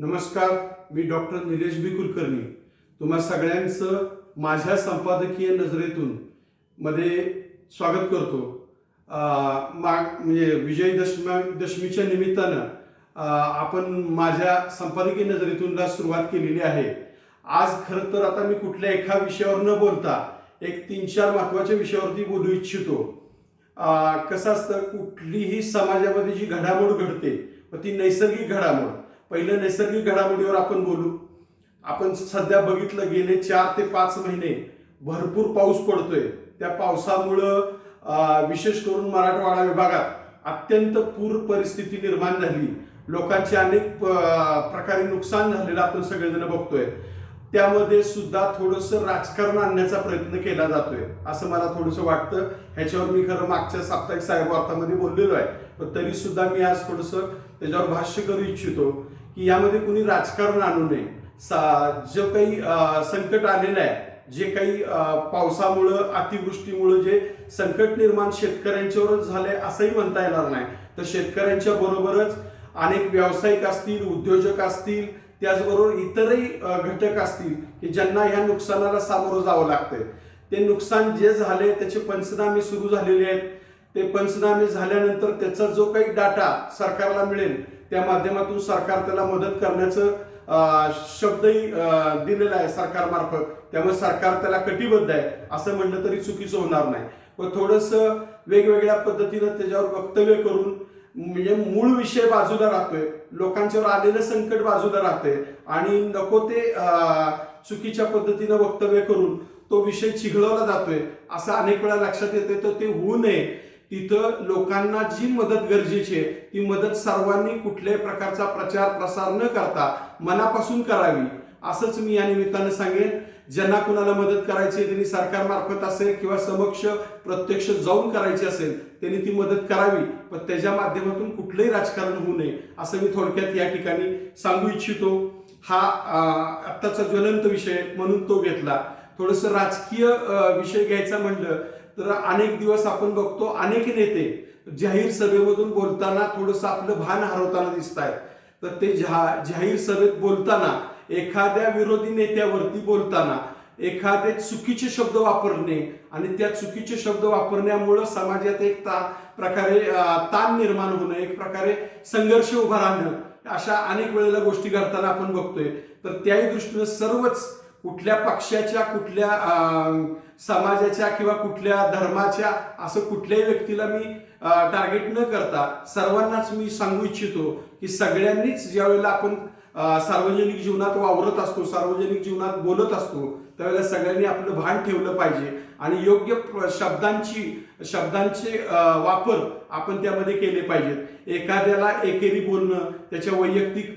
नमस्कार मी doctor Nilesh B Kulkarni. तुम्हा सगळ्यांचं माझ्या संपादकीय नजरेतून मध्ये स्वागत करतो. मा माग म्हणजे विजयदशमी दशमीच्या निमित्तानं आपण माझ्या संपादकीय नजरेतूनला सुरुवात केलेली आहे. आज खरं तर आता मी कुठल्या एका विषयावर न बोलता एक तीन चार महत्त्वाच्या विषयावरती बोलू इच्छितो. कसं असतं कुठलीही समाजामध्ये जी घडामोड घडते व ती नैसर्गिक घडामोड पहिलं नैसर्गिक घडामोडीवर आपण बोलू. आपण सध्या बघितलं गेले चार ते पाच महिने भरपूर पाऊस पडतोय. त्या पावसामुळं विशेष करून मराठवाडा विभागात अत्यंत पूर परिस्थिती निर्माण झाली. लोकांचे अनेक प्रकारे नुकसान झालेलं आपण सगळेजण बघतोय. त्यामध्ये सुद्धा थोडंसं राजकारण आणण्याचा प्रयत्न केला जातोय असं मला थोडंसं वाटतं. ह्याच्यावर मी खरं मागच्या साप्ताहिक साहेब वार्तामध्ये बोललेलो आहे. पण तरी सुद्धा मी आज थोडंसं त्याच्यावर भाष्य करू इच्छितो. की यामध्ये कुणी राजकारण आणू नये. सा जो काही संकट आलेलं आहे जे काही पावसामुळं अतिवृष्टीमुळं जे संकट निर्माण शेतकऱ्यांच्यावरच झालंय असंही म्हणता येणार नाही. तर शेतकऱ्यांच्या बरोबरच अनेक व्यावसायिक असतील उद्योजक असतील त्याचबरोबर इतरही घटक असतील की ज्यांना ह्या नुकसानाला सामोरं जावं लागतंय. ते नुकसान जे झाले त्याचे पंचनामे सुरू झालेले आहेत. ते पंचनामे झाल्यानंतर त्याचा जो काही डाटा सरकारला मिळेल त्या माध्यमातून सरकार त्याला मदत करण्याचं शब्दही दिलेला आहे सरकारमार्फत. त्यामुळे सरकार त्याला कटिबद्ध आहे असं म्हणलं तरी चुकीचं होणार नाही. व थोडंसं वेगवेगळ्या पद्धतीनं त्याच्यावर वक्तव्य करून म्हणजे मूळ विषय बाजूला राहतोय लोकांच्यावर आलेलं संकट बाजूला राहतंय आणि नको ते चुकीच्या पद्धतीनं वक्तव्य करून तो विषय चिघळवला जातोय असं अनेक वेळा लक्षात येते तर ते होऊ नये. तिथं लोकांना जी मदत गरजेची आहे ती मदत सर्वांनी कुठल्याही प्रकारचा प्रचार प्रसार न करता मनापासून करावी असंच मी या निमित्तानं सांगेन. ज्यांना कुणाला मदत करायची त्यांनी सरकारमार्फत असेल किंवा समक्ष प्रत्यक्ष जाऊन करायची असेल त्यांनी ती मदत करावी. पण त्याच्या माध्यमातून कुठलंही राजकारण होऊ नये असं मी थोडक्यात या ठिकाणी सांगू इच्छितो. हा आत्ताचा ज्वलंत विषय म्हणून तो घेतला. थोडस राजकीय विषय घ्यायचा म्हणलं तर अनेक दिवस आपण बघतो अनेक नेते जाहीर सभेमधून बोलताना थोडस आपलं भान हरवताना दिसत आहेत तर ते जा- जाहीर सभेत बोलताना एखाद्या विरोधी नेत्यावरती बोलताना एखादे चुकीचे शब्द वापरणे आणि त्या चुकीचे शब्द वापरण्यामुळं समाजात एक ता प्रकारे ताण निर्माण होणं एक प्रकारे संघर्ष उभा राहणं अशा अनेक वेळेला गोष्टी घडताना आपण बघतोय. तर त्याही दृष्टीनं सर्वच कुठल्या पक्षाच्या कुठल्या समाजाच्या किंवा कुठल्या धर्माच्या असं कुठल्याही व्यक्तीला मी टार्गेट न करता सर्वांनाच मी सांगू इच्छितो की सगळ्यांनीच ज्यावेळेला आपण सार्वजनिक जीवनात वावरत असतो सार्वजनिक जीवनात बोलत असतो त्यावेळेला सगळ्यांनी आपलं भान ठेवलं पाहिजे आणि योग्य शब्दांची शब्दांचे वापर आपण त्यामध्ये केले पाहिजेत. एखाद्याला एकेरी बोलणं त्याच्या वैयक्तिक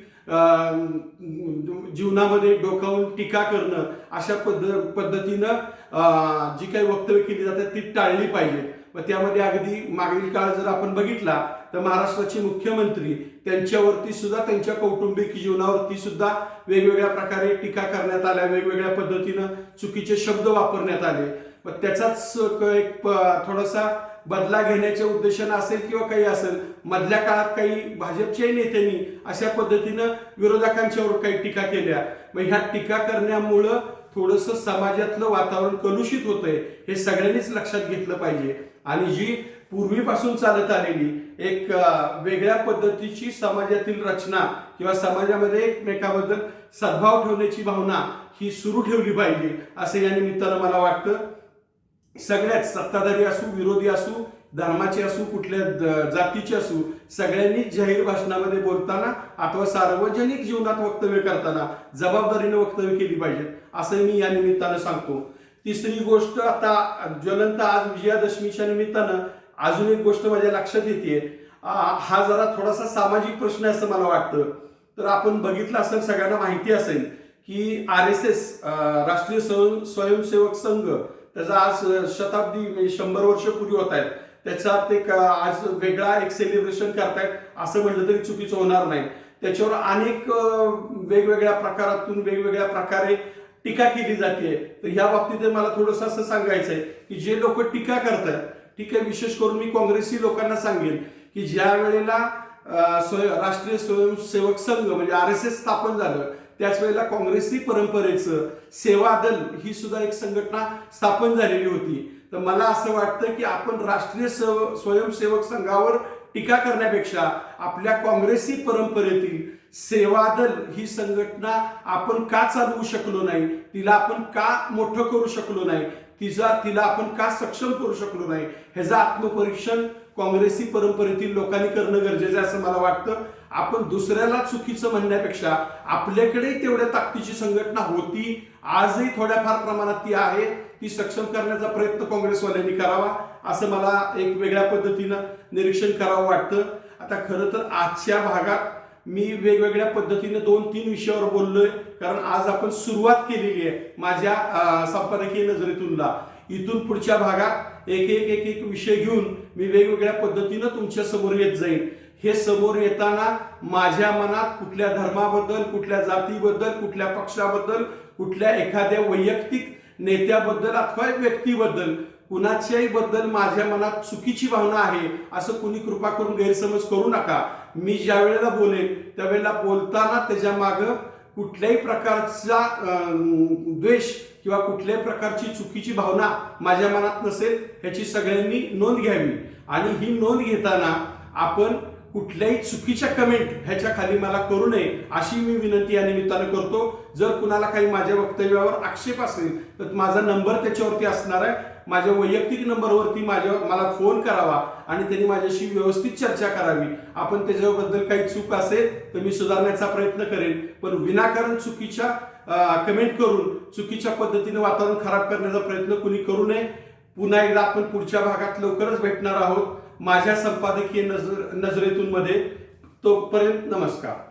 जीवनामध्ये डोकावून टीका करणं अशा पद्ध पद्धतीनं जी काही वक्तव्य केली जातात ती टाळली पाहिजे. व त्यामध्ये अगदी मागील काळ जर आपण बघितला तर महाराष्ट्राचे मुख्यमंत्री त्यांच्यावरती सुद्धा त्यांच्या कौटुंबिक जीवनावरती सुद्धा वेगवेगळ्या प्रकारे टीका करण्यात आल्या वेगवेगळ्या पद्धतीनं चुकीचे शब्द वापरण्यात आले. व त्याचाच एक थोडासा बदला घेण्याच्या उद्देशानं असेल किंवा काही असेल मधल्या काळात काही भाजपच्याही नेत्यांनी अशा पद्धतीनं विरोधकांच्यावर काही टीका केल्या. मग ह्या टीका करण्यामुळं थोडंसं समाजातलं वातावरण कलुषित होतंय हे सगळ्यांनीच लक्षात घेतलं पाहिजे. आणि जी पूर्वीपासून चालत आलेली एक वेगळ्या पद्धतीची समाजातील रचना किंवा समाजामध्ये एकमेकाबद्दल सद्भाव ठेवण्याची भावना ही सुरू ठेवली पाहिजे असं या निमित्तानं मला वाटतं. सगळ्याच सत्ताधारी असू विरोधी असू धर्माचे असू कुठल्या जातीची जातीचे असू सगळ्यांनी जाहीर भाषणामध्ये बोलताना अथवा सार्वजनिक जीवनात वक्तव्य करताना जबाबदारीने वक्तव्य केली पाहिजेत असं मी या निमित्तानं सांगतो. तिसरी गोष्ट आता ज्वलंत आज विजयादशमीच्या निमित्तानं अजून एक गोष्ट माझ्या लक्षात येते हा जरा थोडासा सामाजिक प्रश्न आहे असं मला वाटतं. तर आपण बघितलं असेल सगळ्यांना माहिती असेल की आर एस एस राष्ट्रीय स्वयंसेवक संघ त्याचा आज शताब्दी म्हणजे शंभर वर्ष पूर्वी होत आहेत. त्याचा ते आज वेगळा एक सेलिब्रेशन करतायत असं म्हटलं तरी चुकीचं होणार नाही. त्याच्यावर अनेक वेगवेगळ्या प्रकारातून वेगवेगळ्या प्रकारे टीका केली जाते. तर ह्या बाबतीत मला थोडंसं असं सांगायचं आहे की जे लोक टीका करतात ठीक आहे विशेष करून मी काँग्रेसी लोकांना सांगेन की ज्या वेळेला राष्ट्रीय स्वयंसेवक संघ म्हणजे आर एस एस स्थापन झालं त्याच वेळेला काँग्रेसी परंपरेचं सेवा दल ही सुद्धा एक संघटना स्थापन झालेली होती. तर मला असं वाटतं की आपण राष्ट्रीय सव- स्वयंसेवक संघावर टीका करण्यापेक्षा आपल्या काँग्रेसी परंपरेतील सेवादल ही संघटना आपण का चालवू शकलो नाही तिला आपण का मोठं करू शकलो नाही तिचा तिला आपण का सक्षम करू शकलो नाही ह्याचं आत्मपरीक्षण काँग्रेसी परंपरेतील लोकांनी करणं गरजेचं आहे असं मला वाटतं. आपण दुसऱ्याला चुकीचं म्हणण्यापेक्षा आपल्याकडे तेवढ्या ताकदीची संघटना होती आजही थोड्याफार प्रमाणात ती आहे ती सक्षम करण्याचा प्रयत्न काँग्रेसवाल्यांनी करावा असं मला एक वेगळ्या पद्धतीनं निरीक्षण करावं वाटतं. आता खरं तर आजच्या भागात मी वेगवेगळ्या पद्धतीने दोन तीन विषयावर बोललोय कारण आज आपण सुरुवात केलेली आहे माझ्या संपादकीय नजरेतूनला. इथून पुढच्या भागात एक एक एक एक विषय घेऊन मी वेगवेगळ्या पद्धतीनं तुमच्यासमोर येत जाईल हे समोर येताना माझ्या मनात कुठल्या धर्माबद्दल कुठल्या जातीबद्दल कुठल्या पक्षाबद्दल कुठल्या एखाद्या वैयक्तिक नेत्याबद्दल अथवा व्यक्तीबद्दल कुणाच्याही बद्दल माझ्या मनात चुकीची भावना आहे असं कुणी कृपा करून गैरसमज करू नका. मी ज्या वेळेला बोलेन त्यावेळेला बोलताना त्याच्या मागं कुठल्याही प्रकारचा द्वेष किंवा कुठल्याही प्रकारची चुकीची भावना माझ्या मनात नसेल ह्याची सगळ्यांनी नोंद घ्यावी. आणि ही नोंद घेताना आपण कुठल्याही चुकीच्या कमेंट ह्याच्या खाली मला करू नये अशी मी विनंती या निमित्तानं करतो. जर कुणाला काही माझ्या वक्तव्यावर आक्षेप असेल तर माझा नंबर त्याच्यावरती असणार आहे. माझ्या वैयक्तिक नंबरवरती माझ्या मला फोन करावा आणि त्यांनी माझ्याशी व्यवस्थित चर्चा करावी. आपण त्याच्याबद्दल काही चूक असेल तर मी सुधारण्याचा प्रयत्न करेन. पण विनाकारण चुकीच्या कमेंट करून चुकीच्या पद्धतीने वातावरण खराब करण्याचा प्रयत्न कुणी करू नये. पुन्हा एकदा आपण पुढच्या भागात लवकरच भेटणार आहोत. माझ्या संपादकीय नजर नजरेतून मध्ये. तोपर्यंत नमस्कार.